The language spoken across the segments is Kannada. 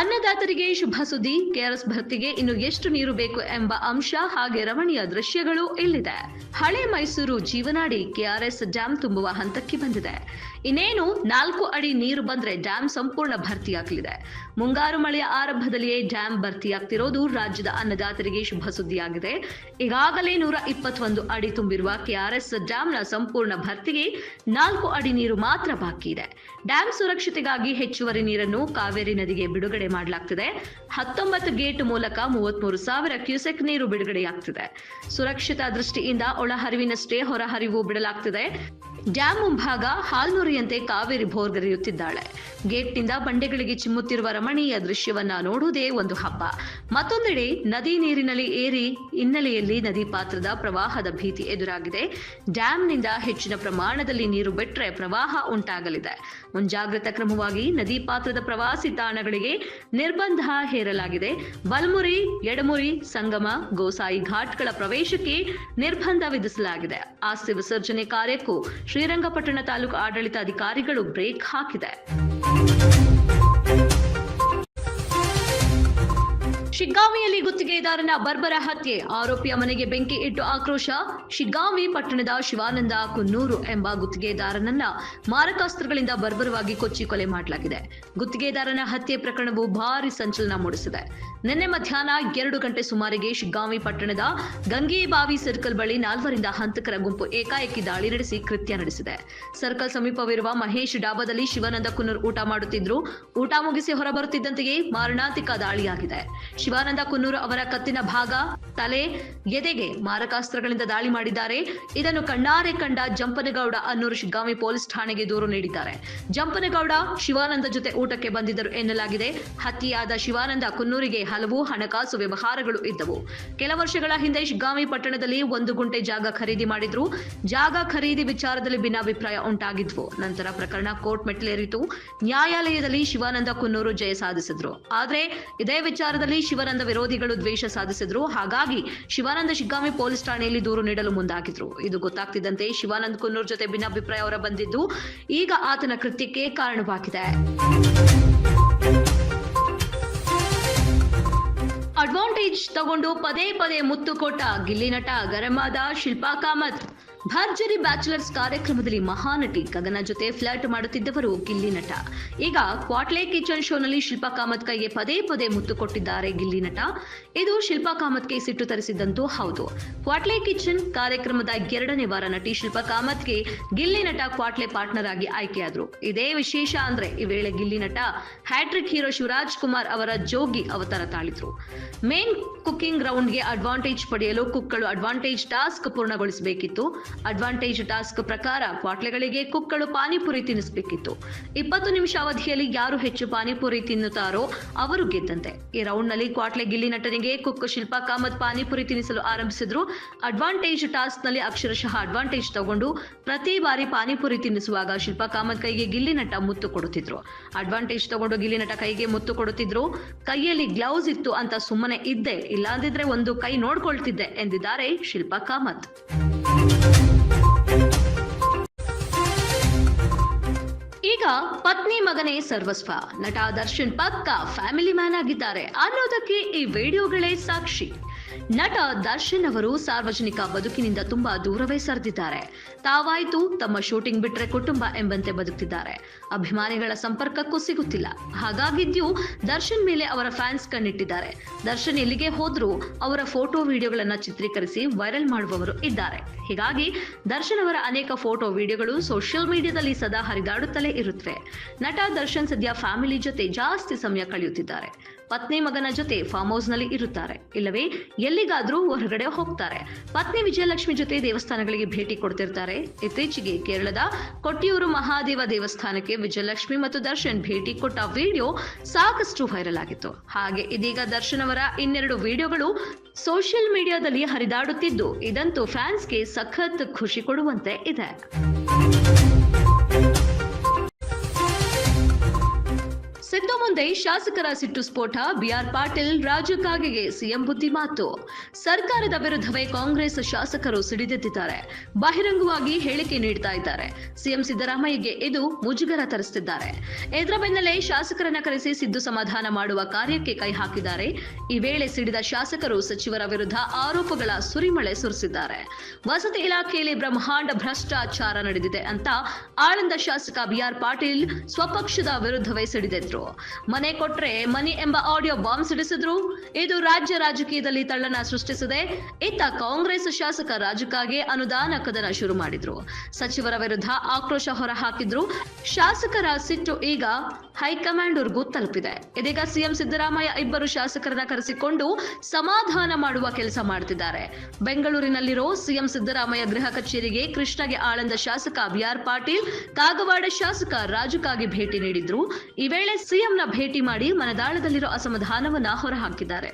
ಅನ್ನದಾತರಿಗೆ ಶುಭ ಸುದ್ದಿ. ಕೆಆರ್ಎಸ್ ಭರ್ತಿಗೆ ಇನ್ನು ಎಷ್ಟು ನೀರು ಬೇಕು ಎಂಬ ಅಂಶ ಹಾಗೆ ರಮಣೀಯ ದೃಶ್ಯಗಳು ಇಲ್ಲಿದೆ. ಹಳೆ ಮೈಸೂರು ಜೀವನಾಡಿ ಕೆಆರ್ಎಸ್ ಡ್ಯಾಂ ತುಂಬುವ ಹಂತಕ್ಕೆ ಬಂದಿದೆ. ಇನ್ನೇನು ನಾಲ್ಕು ಅಡಿ ನೀರು ಬಂದ್ರೆ ಡ್ಯಾಂ ಸಂಪೂರ್ಣ ಭರ್ತಿಯಾಗಲಿದೆ. ಮುಂಗಾರು ಮಳೆಯ ಆರಂಭದಲ್ಲಿಯೇ ಡ್ಯಾಂ ಭರ್ತಿಯಾಗ್ತಿರೋದು ರಾಜ್ಯದ ಅನ್ನದಾತರಿಗೆ ಶುಭ ಸುದ್ದಿಯಾಗಿದೆ. ಈಗಾಗಲೇ ನೂರ ಇಪ್ಪತ್ತೊಂದು ಅಡಿ ತುಂಬಿರುವ ಕೆಆರ್ಎಸ್ ಡ್ಯಾಂನ ಸಂಪೂರ್ಣ ಭರ್ತಿಗೆ ನಾಲ್ಕು ಅಡಿ ನೀರು ಮಾತ್ರ ಬಾಕಿ ಇದೆ ಡ್ಯಾಂ ಸುರಕ್ಷತೆಗಾಗಿ ಹೆಚ್ಚುವರಿ ನೀರನ್ನು ಕಾವೇರಿ ನದಿಗೆ ಬಿಡುಗಡೆ ಮಾಡಲಾಗ್ತಿದೆ. ಹತ್ತೊಂಬತ್ತು ಗೇಟ್ ಮೂಲಕ ಮೂವತ್ಮೂರು ಸಾವಿರ ಕ್ಯೂಸೆಕ್ ನೀರು ಬಿಡುಗಡೆಯಾಗ್ತಿದೆ. ಸುರಕ್ಷತಾ ದೃಷ್ಟಿಯಿಂದ ಒಳಹರಿವಿನಷ್ಟೇ ಹೊರಹರಿವು ಬಿಡಲಾಗ್ತಿದೆ. ಡ್ಯಾಂ ಮುಂಭಾಗ ಹಾಲ್ನುರಿಯಂತೆ ಕಾವೇರಿ ಭೋರ್ಗರೆಯುತ್ತಿದ್ದಾಳೆ ಗೇಟ್ನಿಂದ ಬಂಡೆಗಳಿಗೆ ಚಿಮ್ಮುತ್ತಿರುವ ರಮಣೀಯ ದೃಶ್ಯವನ್ನ ನೋಡುವುದೇ ಒಂದು ಹಬ್ಬ. ಮತ್ತೊಂದೆಡೆ ನದಿ ನೀರಿನಲ್ಲಿ ಏರಿ ಹಿನ್ನೆಲೆಯಲ್ಲಿ ನದಿ ಪಾತ್ರದ ಪ್ರವಾಹದ ಭೀತಿ ಎದುರಾಗಿದೆ. ಡ್ಯಾಂನಿಂದ ಹೆಚ್ಚಿನ ಪ್ರಮಾಣದಲ್ಲಿ ನೀರು ಬಿಟ್ಟರೆ ಪ್ರವಾಹ ಉಂಟಾಗಲಿದೆ. ಮುಂಜಾಗ್ರತಾ ಕ್ರಮವಾಗಿ ನದಿ ಪಾತ್ರದ ಪ್ರವಾಸಿ ತಾಣಗಳಿಗೆ ನಿರ್ಬಂಧ ಹೇರಲಾಗಿದೆ. ಬಲ್ಮುರಿ ಎಡಮುರಿ ಸಂಗಮ, ಗೋಸಾಯಿ ಘಾಟ್ಗಳ ಪ್ರವೇಶಕ್ಕೆ ನಿರ್ಬಂಧ ವಿಧಿಸಲಾಗಿದೆ. ಆಸ್ತಿ ವಿಸರ್ಜನೆ ಕಾರ್ಯಕ್ಕೂ ಶ್ರೀರಂಗಪಟ್ಟಣ ತಾಲೂಕು ಆಡಳಿತಾಧಿಕಾರಿಗಳು ಬ್ರೇಕ್ ಹಾಕಿದೆ. ಶಿಗ್ಗಾಂವಿಯಲ್ಲಿ ಗುತ್ತಿಗೆದಾರನ ಬರ್ಬರ ಹತ್ಯೆ. ಆರೋಪಿಯ ಮನೆಗೆ ಬೆಂಕಿ ಇಟ್ಟು ಆಕ್ರೋಶ. ಶಿಗ್ಗಾಂವಿ ಪಟ್ಟಣದ ಶಿವಾನಂದ ಕುನ್ನೂರು ಎಂಬ ಗುತ್ತಿಗೆದಾರನನ್ನ ಮಾರಕಾಸ್ತ್ರಗಳಿಂದ ಬರ್ಬರವಾಗಿ ಕೊಚ್ಚಿ ಕೊಲೆ ಮಾಡಲಾಗಿದೆ. ಗುತ್ತಿಗೆದಾರನ ಹತ್ಯೆ ಪ್ರಕರಣವು ಭಾರಿ ಸಂಚಲನ ಮೂಡಿಸಿದೆ. ನಿನ್ನೆ ಮಧ್ಯಾಹ್ನ ಎರಡು ಗಂಟೆ ಸುಮಾರಿಗೆ ಶಿಗ್ಗಾಂವಿ ಪಟ್ಟಣದ ಗಂಗೇಬಾವಿ ಸರ್ಕಲ್ ಬಳಿ ನಾಲ್ವರಿಂದ ಹಂತಕರ ಗುಂಪು ಏಕಾಏಕಿ ದಾಳಿ ನಡೆಸಿ ಕೃತ್ಯ ನಡೆಸಿದೆ. ಸರ್ಕಲ್ ಸಮೀಪವಿರುವ ಮಹೇಶ್ ಡಾಬಾದಲ್ಲಿ ಶಿವಾನಂದ ಕುನ್ನೂರ್ ಊಟ ಮಾಡುತ್ತಿದ್ರು. ಊಟ ಮುಗಿಸಿ ಹೊರಬರುತ್ತಿದ್ದಂತೆಯೇ ಮಾರಣಾಂತಿಕ ದಾಳಿಯಾಗಿದೆ. ಶಿವಾನಂದ ಕುನ್ನೂರು ಅವರ ಕತ್ತಿನ ಭಾಗ ತಲೆ, ಎದೆಗೆ ಮಾರಕಾಸ್ತ್ರಗಳಿಂದ ದಾಳಿ ಮಾಡಿದ್ದಾರೆ. ಇದನ್ನು ಕಣ್ಣಾರೆ ಕಂಡ ಜಂಪನಗೌಡ ಅನ್ನೂರು ಶಿಗ್ಗಾಂವಿ ಪೊಲೀಸ್ ಠಾಣೆಗೆ ದೂರು ನೀಡಿದ್ದಾರೆ. ಜಂಪನಗೌಡ ಶಿವಾನಂದ ಜೊತೆ ಊಟಕ್ಕೆ ಬಂದಿದ್ದರು ಎನ್ನಲಾಗಿದೆ. ಹತ್ಯೆಯಾದ ಶಿವಾನಂದ ಕುನ್ನೂರಿಗೆ ಹಲವು ಹಣಕಾಸು ವ್ಯವಹಾರಗಳು ಇದ್ದವು. ಕೆಲ ವರ್ಷಗಳ ಹಿಂದೆ ಶಿಗ್ಗಾಂವಿ ಪಟ್ಟಣದಲ್ಲಿ ಒಂದು ಗುಂಟೆ ಜಾಗ ಖರೀದಿ ಮಾಡಿದ್ರು. ಜಾಗ ಖರೀದಿ ವಿಚಾರದಲ್ಲಿ ಭಿನ್ನಾಭಿಪ್ರಾಯ ಉಂಟಾಗಿದ್ವು. ನಂತರ ಪ್ರಕರಣ ಕೋರ್ಟ್ ಮೆಟ್ಟಿಲೇರಿತು. ನ್ಯಾಯಾಲಯದಲ್ಲಿ ಶಿವಾನಂದ ಕುನ್ನೂರು ಜಯ ಸಾಧಿಸಿದ್ರು. ಆದರೆ ಇದೇ ವಿಚಾರದಲ್ಲಿ ಶಿವಾನಂದ ವಿರೋಧಿಗಳು ದ್ವೇಷ ಸಾಧಿಸಿದ್ರು. ಹಾಗಾಗಿ ಶಿವಾನಂದ ಶಿಗ್ಗಾಮಿ ಪೊಲೀಸ್ ಠಾಣೆಯಲ್ಲಿ ದೂರು ನೀಡಲು ಮುಂದಾಗಿದ್ರು. ಇದು ಗೊತ್ತಾಗ್ತಿದ್ದಂತೆ ಶಿವಾನಂದ್ ಕುನ್ನೂರ್ ಜೊತೆ ಭಿನ್ನಾಭಿಪ್ರಾಯ ಅವರ ಬಂದಿದ್ದು ಈಗ ಆತನ ಕೃತ್ಯಕ್ಕೆ ಕಾರಣವಾಗಿದೆ. ಅಡ್ವಾಂಟೇಜ್ ತಗೊಂಡು ಪದೇ ಪದೇ ಮುತ್ತು ಕೊಟ್ಟ ಗಿಲ್ಲಿ ನಟ ಗರಮಾದ ಶಿಲ್ಪಾ ಕಾಮತ್. ಭರ್ಜರಿ ಬ್ಯಾಚುಲರ್ಸ್ ಕಾರ್ಯಕ್ರಮದಲ್ಲಿ ಮಹಾನಟಿ ಗಗನ ಜೊತೆ ಫ್ಲರ್ಟ್ ಮಾಡುತ್ತಿದ್ದವರು ಗಿಲ್ಲಿ ನಟ. ಈಗ ಕ್ವಾಟ್ಲೆ ಕಿಚನ್ ಶೋನಲ್ಲಿ ಶಿಲ್ಪಾ ಕಾಮತ್ ಕೈಗೆ ಪದೇ ಪದೇ ಮುತ್ತು ಕೊಟ್ಟಿದ್ದಾರೆ ಗಿಲ್ಲಿ ನಟ. ಇದು ಶಿಲ್ಪಾ ಕಾಮತ್ಗೆ ಸಿಟ್ಟು ತರಿಸಿದ್ದಂತೂ ಹೌದು. ಕ್ವಾಟ್ಲೆ ಕಿಚನ್ ಕಾರ್ಯಕ್ರಮದ ಎರಡನೇ ವಾರ ನಟಿ ಶಿಲ್ಪಾ ಕಾಮತ್ಗೆ ಗಿಲ್ಲಿ ನಟ ಕ್ವಾಟ್ಲೆ ಪಾರ್ಟ್ನರ್ ಆಗಿ ಆಯ್ಕೆಯಾದ್ರು. ಇದೇ ವಿಶೇಷ ಅಂದ್ರೆ ಈ ವೇಳೆ ಗಿಲ್ಲಿ ನಟ ಹ್ಯಾಟ್ರಿಕ್ ಹೀರೋ ಶಿವರಾಜ್ ಕುಮಾರ್ ಅವರ ಜೋಗಿ ಅವತಾರ ತಾಳಿದ್ರು. ಮೇನ್ ಕುಕಿಂಗ್ ರೌಂಡ್ಗೆ ಅಡ್ವಾಂಟೇಜ್ ಪಡೆಯಲು ಕುಕ್ಗಳು ಅಡ್ವಾಂಟೇಜ್ ಟಾಸ್ಕ್ ಪೂರ್ಣಗೊಳಿಸಬೇಕಿತ್ತು. ಅಡ್ವಾಂಟೇಜ್ ಟಾಸ್ಕ್ ಪ್ರಕಾರ ಕ್ವಾಟ್ಲೆಗಳಿಗೆ ಕುಕ್ಗಳು ಪಾನಿಪುರಿ ತಿನ್ನಿಸಬೇಕಿತ್ತು ಇಪ್ಪತ್ತು ನಿಮಿಷ ಅವಧಿಯಲ್ಲಿ ಯಾರು ಹೆಚ್ಚು ಪಾನಿಪುರಿ ತಿನ್ನುತ್ತಾರೋ ಅವರು ಗೆದ್ದಂತೆ. ಈ ರೌಂಡ್ನಲ್ಲಿ ಕ್ವಾಟ್ಲೆ ಗಿಲ್ಲಿ ನಟನಿಗೆ ಕುಕ್ ಶಿಲ್ಪಾ ಕಾಮತ್ ಪಾನಿಪುರಿ ತಿನ್ನಿಸಲು ಆರಂಭಿಸಿದ್ರು. ಅಡ್ವಾಂಟೇಜ್ ಟಾಸ್ಕ್ನಲ್ಲಿ ಅಕ್ಷರಶಃ ಅಡ್ವಾಂಟೇಜ್ ತಗೊಂಡು ಪ್ರತಿ ಬಾರಿ ಪಾನಿಪುರಿ ತಿನ್ನಿಸುವಾಗ ಶಿಲ್ಪಾ ಕಾಮತ್ ಕೈಗೆ ಗಿಲ್ಲಿ ನಟ ಮುತ್ತು ಕೊಡುತ್ತಿದ್ರು. ಅಡ್ವಾಂಟೇಜ್ ತಗೊಂಡು ಗಿಲ್ಲಿ ನಟ ಕೈಗೆ ಮುತ್ತು ಕೊಡುತ್ತಿದ್ರು. ಕೈಯಲ್ಲಿ ಗ್ಲೌಸ್ ಇತ್ತು ಅಂತ ಸುಮ್ಮನೆ ಇದ್ದೆ, ಇಲ್ಲಾಂದಿದ್ರೆ ಒಂದು ಕೈ ನೋಡ್ಕೊಳ್ತಿದ್ದೆ ಎಂದಿದ್ದಾರೆ ಶಿಲ್ಪಾ ಕಾಮತ್. ಈಗ ಪತ್ನಿ ಮಗನೇ ಸರ್ವಸ್ವ. ನಟ ದರ್ಶನ್ ಪಕ್ಕ ಫ್ಯಾಮಿಲಿ ಮ್ಯಾನ್ ಆಗಿದ್ದಾರೆ. ಅನ್ನೋದಕ್ಕೆ ಈ ವಿಡಿಯೋಗಳೇ ಸಾಕ್ಷಿ. ನಟ ದರ್ಶನ್ ಅವರು ಸಾರ್ವಜನಿಕ ಬದುಕಿನಿಂದ ತುಂಬಾ ದೂರವೇ ಸರಿದಿದ್ದಾರೆ. ತಾವಾಯ್ತು ತಮ್ಮ ಶೂಟಿಂಗ್ ಬಿಟ್ರೆ ಕುಟುಂಬ ಎಂಬಂತೆ ಬದುಕ್ತಿದ್ದಾರೆ. ಅಭಿಮಾನಿಗಳ ಸಂಪರ್ಕಕ್ಕೂ ಸಿಗುತ್ತಿಲ್ಲ. ಹಾಗಾಗಿದ್ಯೂ ದರ್ಶನ್ ಮೇಲೆ ಅವರ ಫ್ಯಾನ್ಸ್ ಕಣ್ಣಿಟ್ಟಿದ್ದಾರೆ. ದರ್ಶನ್ ಎಲ್ಲಿಗೆ ಹೋದ್ರೂ ಅವರ ಫೋಟೋ ವಿಡಿಯೋಗಳನ್ನ ಚಿತ್ರೀಕರಿಸಿ ವೈರಲ್ ಮಾಡುವವರು ಇದ್ದಾರೆ. ಹೀಗಾಗಿ ದರ್ಶನ್ ಅವರ ಅನೇಕ ಫೋಟೋ ವಿಡಿಯೋಗಳು ಸೋಷಿಯಲ್ ಮೀಡಿಯಾದಲ್ಲಿ ಸದಾ ಹರಿದಾಡುತ್ತಲೇ ಇರುತ್ತವೆ. ನಟ ದರ್ಶನ್ ಸದ್ಯ ಫ್ಯಾಮಿಲಿ ಜೊತೆ ಜಾಸ್ತಿ ಸಮಯ ಕಳೆಯುತ್ತಿದ್ದಾರೆ. ಪತ್ನಿ ಮಗನ ಜೊತೆ ಫಾರ್ಮ್ ಹೌಸ್ನಲ್ಲಿ ಇರುತ್ತಾರೆ. ಇಲ್ಲವೇ, ಎಲ್ಲಿಗಾದ್ರೂ ಹೊರಗಡೆ ಹೋಗ್ತಾರೆ. ಪತ್ನಿ ವಿಜಯಲಕ್ಷ್ಮಿ ಜೊತೆ ದೇವಸ್ಥಾನಗಳಿಗೆ ಭೇಟಿ ಕೊಡ್ತಿರ್ತಾರೆ. ಇತ್ತೀಚೆಗೆ ಕೇರಳದ ಕೊಟ್ಟಿಯೂರು ಮಹಾದೇವ ದೇವಸ್ಥಾನಕ್ಕೆ ವಿಜಯಲಕ್ಷ್ಮಿ ಮತ್ತು ದರ್ಶನ್ ಭೇಟಿ ಕೊಟ್ಟ ವಿಡಿಯೋ ಸಾಕಷ್ಟು ವೈರಲ್ ಆಗಿತ್ತು. ಹಾಗೆ ಇದೀಗ ದರ್ಶನ್ ಅವರ ಇನ್ನೆರಡು ವಿಡಿಯೋಗಳು ಸೋಷಿಯಲ್ ಮೀಡಿಯಾದಲ್ಲಿ ಹರಿದಾಡುತ್ತಿದ್ದು, ಇದಂತೂ ಫ್ಯಾನ್ಸ್ಗೆ ಸಖತ್ ಖುಷಿ ಕೊಡುವಂತೆ ಇದೆ. ಸಿದ್ದು ಮುಂದೆ ಶಾಸಕರ ಸಿಟ್ಟು ಸ್ಫೋಟ. ಬಿಆರ್ ಪಾಟೀಲ್ ರಾಜು ಕಾಗೆಗೆ ಸಿಎಂ ಬುದ್ಧಿ ಮಾತು. ಸರ್ಕಾರದ ವಿರುದ್ಧವೇ ಕಾಂಗ್ರೆಸ್ ಶಾಸಕರು ಸಿಡಿದೆದ್ದಿದ್ದಾರೆ ಬಹಿರಂಗವಾಗಿ ಹೇಳಿಕೆ ನೀಡ್ತಾ ಇದ್ದಾರೆ. ಸಿಎಂ ಸಿದ್ದರಾಮಯ್ಯಗೆ ಇದು ಮುಜುಗರ ತರಿಸುತ್ತಿದ್ದಾರೆ ಇದರ ಬೆನ್ನಲ್ಲೇ ಶಾಸಕರನ್ನ ಕರೆಸಿ ಸಿದ್ದು ಸಮಾಧಾನ ಮಾಡುವ ಕಾರ್ಯಕ್ಕೆ ಕೈ ಹಾಕಿದ್ದಾರೆ. ಈ ವೇಳೆ ಸಿಡಿದ ಶಾಸಕರು ಸಚಿವರ ವಿರುದ್ಧ ಆರೋಪಗಳ ಸುರಿಮಳೆ ಸುರಿಸಿದ್ದಾರೆ. ವಸತಿ ಇಲಾಖೆಯಲ್ಲಿ ಬ್ರಹ್ಮಾಂಡ ಭ್ರಷ್ಟಾಚಾರ ನಡೆದಿದೆ ಅಂತ ಆಳಂದ ಶಾಸಕ ಬಿಆರ್ ಪಾಟೀಲ್ ಸ್ವಪಕ್ಷದ ವಿರುದ್ಧವೇ ಸಿಡಿದೆದ್ರು. ಮನೆ ಕೊಟ್ರೆ ಮನಿ ಎಂಬ ಆಡಿಯೋ ಬಾಂಬ್ ಸಿಡಿಸಿದ್ರು. ಇದು ರಾಜ್ಯ ರಾಜಕೀಯದಲ್ಲಿ ತಳ್ಳನ ಸೃಷ್ಟಿಸಿದೆ. ಇತ್ತ ಕಾಂಗ್ರೆಸ್ ಶಾಸಕ ರಾಜಕಾಗೆ ಅನುದಾನ ಕದನ ಶುರು ಮಾಡಿದ್ರು. ಸಚಿವರ ವಿರುದ್ಧ ಆಕ್ರೋಶ ಹೊರಹಾಕಿದ್ರು. ಶಾಸಕರ ಸಿಟ್ಟು ಈಗ ಹೈಕಮಾಂಡ್ವರೆಗೂ ತಲುಪಿದೆ. ಇದೀಗ ಸಿಎಂ ಸಿದ್ದರಾಮಯ್ಯ ಇಬ್ಬರು ಶಾಸಕರನ್ನ ಕರೆಸಿಕೊಂಡು ಸಮಾಧಾನ ಮಾಡುವ ಕೆಲಸ ಮಾಡ್ತಿದ್ದಾರೆ. ಬೆಂಗಳೂರಿನಲ್ಲಿರೋ ಸಿಎಂ ಸಿದ್ದರಾಮಯ್ಯ ಗೃಹ ಕಚೇರಿಗೆ ಕೃಷ್ಣಗೆ ಆಳಂದ ಶಾಸಕ ಬಿಆರ್ ಪಾಟೀಲ್, ಕಾಗವಾಡ ಶಾಸಕ ರಾಜುಕಾಗಿ ಭೇಟಿ ನೀಡಿದ್ರು. ಈ ವೇಳೆ ಸಿಎಂನ ಭೇಟಿ ಮಾಡಿ ಮನದಾಳದಲ್ಲಿರೋ ಅಸಮಾಧಾನವನ್ನ ಹೊರಹಾಕಿದ್ದಾರೆ.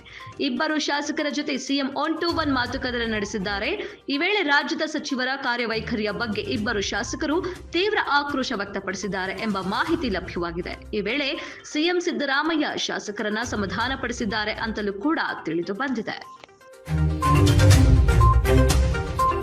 ಇಬ್ಬರು ಶಾಸಕರ ಜೊತೆ ಸಿಎಂ ಒನ್ ಟು ಒನ್ ಮಾತುಕತೆ ನಡೆಸಿದ್ದಾರೆ. ಈ ವೇಳೆ ರಾಜ್ಯದ ಸಚಿವರ ಕಾರ್ಯವೈಖರಿಯ ಬಗ್ಗೆ ಇಬ್ಬರು ಶಾಸಕರು ತೀವ್ರ ಆಕ್ರೋಶ ವ್ಯಕ್ತಪಡಿಸಿದ್ದಾರೆ ಎಂಬ ಮಾಹಿತಿ ಲಭ್ಯವಾಗಿದೆ. ಈ ವೇಳೆ ಸಿಎಂ ಸಿದ್ದರಾಮಯ್ಯ ಶಾಸಕರನ್ನ ಸಮಾಧಾನಪಡಿಸಿದ್ದಾರೆ ಅಂತಲೂ ಕೂಡ ತಿಳಿದು ಬಂದಿದೆ.